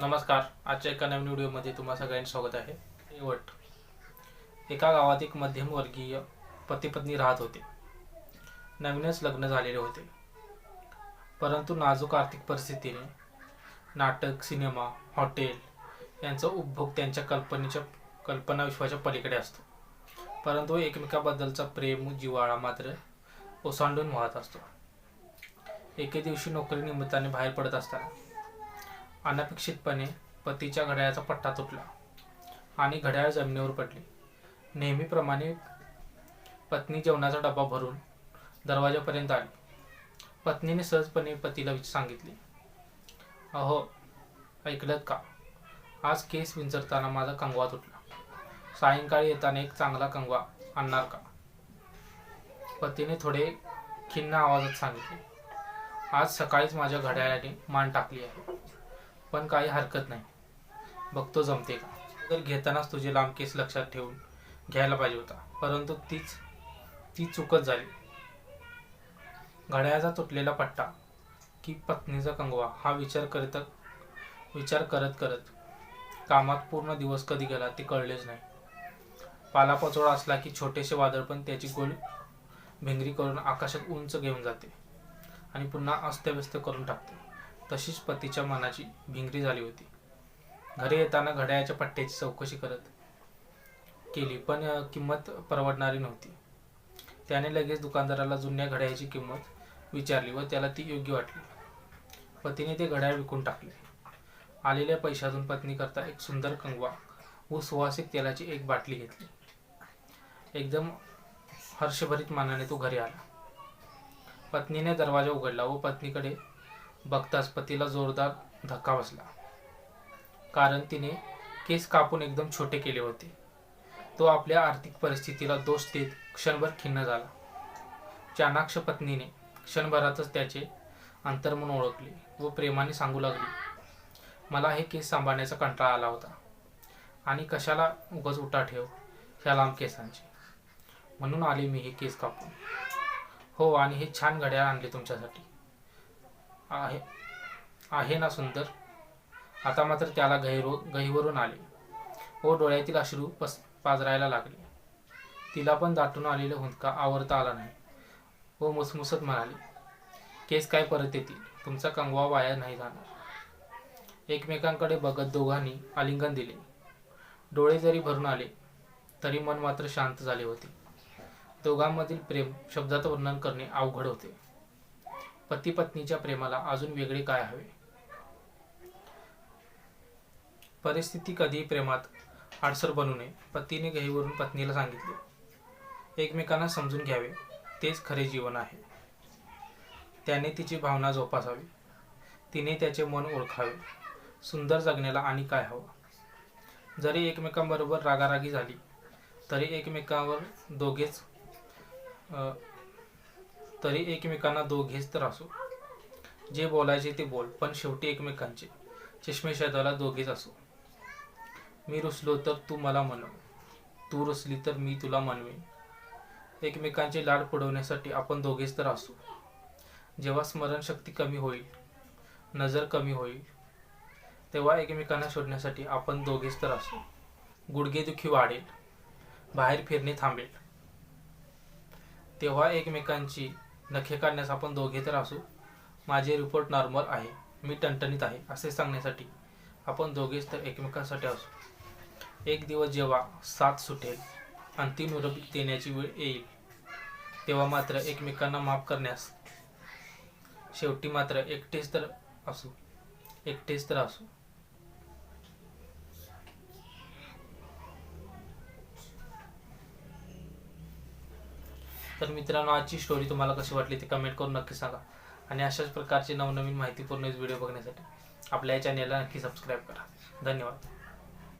नमस्कार. आजच्या एका नवीन व्हिडिओमध्ये तुम्हा सगळ्यांचे स्वागत आहे. शेवट एका गावात एक मध्यमवर्गीय पती पत्नी राहत होते. नवीनच लग्न झालेले होते. परंतु नाजूक आर्थिक परिस्थितीने नाटक सिनेमा हॉटेल यांचा उपभोग त्यांच्या कल्पनेच्या कल्पना विश्वाच्या पलीकडे असतो. परंतु एकमेकाबद्दलचा प्रेम जिव्हाळा मात्र ओसांडून वाहत असतो. एके दिवशी नोकरी निमित्ताने बाहेर पडत असताना अनपेक्षितपणे पतीच्या घड्याळाचा पट्टा तुटला आणि घड्याळ जमिनीवर पडली. नेहमीप्रमाणे पत्नी जेवणाचा डबा भरून दरवाजापर्यंत आली. पत्नीने सहजपणे पतीला सांगितले अहो ऐकलत का? आज केस विंचरताना माझा कंगवा तुटला. सायंकाळी येताना एक चांगला कंगवा आणणार का? पतीने थोडे खिन्न आवाजात सांगितले आज सकाळीच माझ्या घड्याळाने मान टाकली आहे. पण काही हरकत नाही. बघतो जमते का? तर घेतानाच तुझे लांब केस लक्षात ठेवून घ्यायला पाहिजे होता. परंतु तीच ती चुकत झाली. घड्याळाचा तुटलेला पट्टा की पत्नीचा कंगवा हा विचार करत विचार करत करत कामात पूर्ण दिवस कधी गेला ते कळलेच नाही. पालापाचोळा असला की छोटेसे वादळ पण त्याची गोल भिंगरी करून आकाशात उंच घेऊन जाते आणि पुन्हा अस्तव्यस्त करून टाकते. तशीच पतीच्या मनाची भिंगरी झाली होती. घरी येताना घड्याळाच्या पट्ट्याची चौकशी करत केली पण किंमत परवडणारी नव्हती. त्याने लगेच दुकानदाराला जुन्या घड्याळाची किंमत विचारली व त्याला ती योग्य वाटली. पतीने ते घड्याळ विकून टाकले. आलेल्या पैशातून पत्नी करता एक सुंदर कंगवा व सुवासिक तेलाची एक बाटली घेतली. एकदम हर्षभरीत मानाने तो घरी आला. पत्नीने दरवाजा उघडला व पत्नीकडे बघताच पतीला जोरदार धक्का बसला. कारण तिने केस कापून एकदम छोटे केले होते. तो आपल्या आर्थिक परिस्थितीला दोष देत क्षणभर खिन्न झाला. चाणाक्ष पत्नीने क्षणभरातच त्याचे अंतर्मन ओळखले व प्रेमाने सांगू लागली मला हे केस सांभाळण्याचा कंटाळा आला होता. आणि कशाला उगाच उठा ठेव ह्या लांब केसांची? म्हणून आले मी हे केस कापून. हो आणि हे छान घड्याळ आणले तुमच्यासाठी. आहे. आहे ना सुंदर. आता मात्र त्याला गहिरो गहीवरून आले. व डोळ्यातील अश्रू पस पाजरायला लागले. तिला पण दाटून आलेला हुंदका आवरता आला नाही. व मुसमुसत म्हणाली केस काय परत येतील? तुमचा कंगवा वाया नाही जाणार. एकमेकांकडे बघत दोघांनी आलिंगन दिले. डोळे जरी भरून आले तरी मन मात्र शांत झाले होते. दोघांमधील प्रेम शब्दात वर्णन करणे अवघड होते. पती पत्नीच्या प्रेमाला अजून वेगळे काय हवे? परिस्थिती कधीही प्रेमात आडसर बनू नये पतीने गहीवरून पत्नीला सांगितले. एकमेकांना समजून घ्यावे तेच खरे जीवन आहे. त्याने तिची भावना जोपासावी. तिने त्याचे मन ओळखावे. सुंदर जगण्याला आणि काय हवं? जरी एकमेकांबरोबर रागारागी झाली तरी एकमेकांवर दोघेच तरी एकमेकांना दोघेच तर असो. जे बोलायचे ते बोल पण शेवटी एकमेकांचे. चष्मे शोधायला दोघेच असो. मी रुसलो तर तू मला म्हणव. तू रुसली तर मी तुला म्हणवेन. एकमेकांचे लाड पुढवण्यासाठी आपण दोघेच तर असू. जेव्हा स्मरणशक्ती कमी होईल नजर कमी होईल तेव्हा एकमेकांना शोधण्यासाठी आपण दोघेच तर असू. गुडघेदुखी वाढेल बाहेर फिरणे थांबेल. तेव्हा एकमेकांची नखे काढण्यास आपण दोघे तर असू. माझे रिपोर्ट नॉर्मल आहे. मी टणटणीत आहे असे सांगण्यासाठी आपण दोघेच तर एकमेकांसाठी असू. एक दिवस जेव्हा साथ सुटेल अंतिम निरोप देण्याची वेळ येईल. तेव्हा मात्र एकमेकांना माफ करण्यास शेवटी मात्र एकटेच तर असू. एकटेच तर असू. तर मित्रांनो आजची स्टोरी तुम्हाला कशी वाटली ते कमेंट करून नक्की सांगा. आणि अशाच प्रकारची नवनवीन माहितीपूर्ण व्हिडिओ बघण्यासाठी आपल्या या चॅनेलला नक्की सबस्क्राईब करा. धन्यवाद.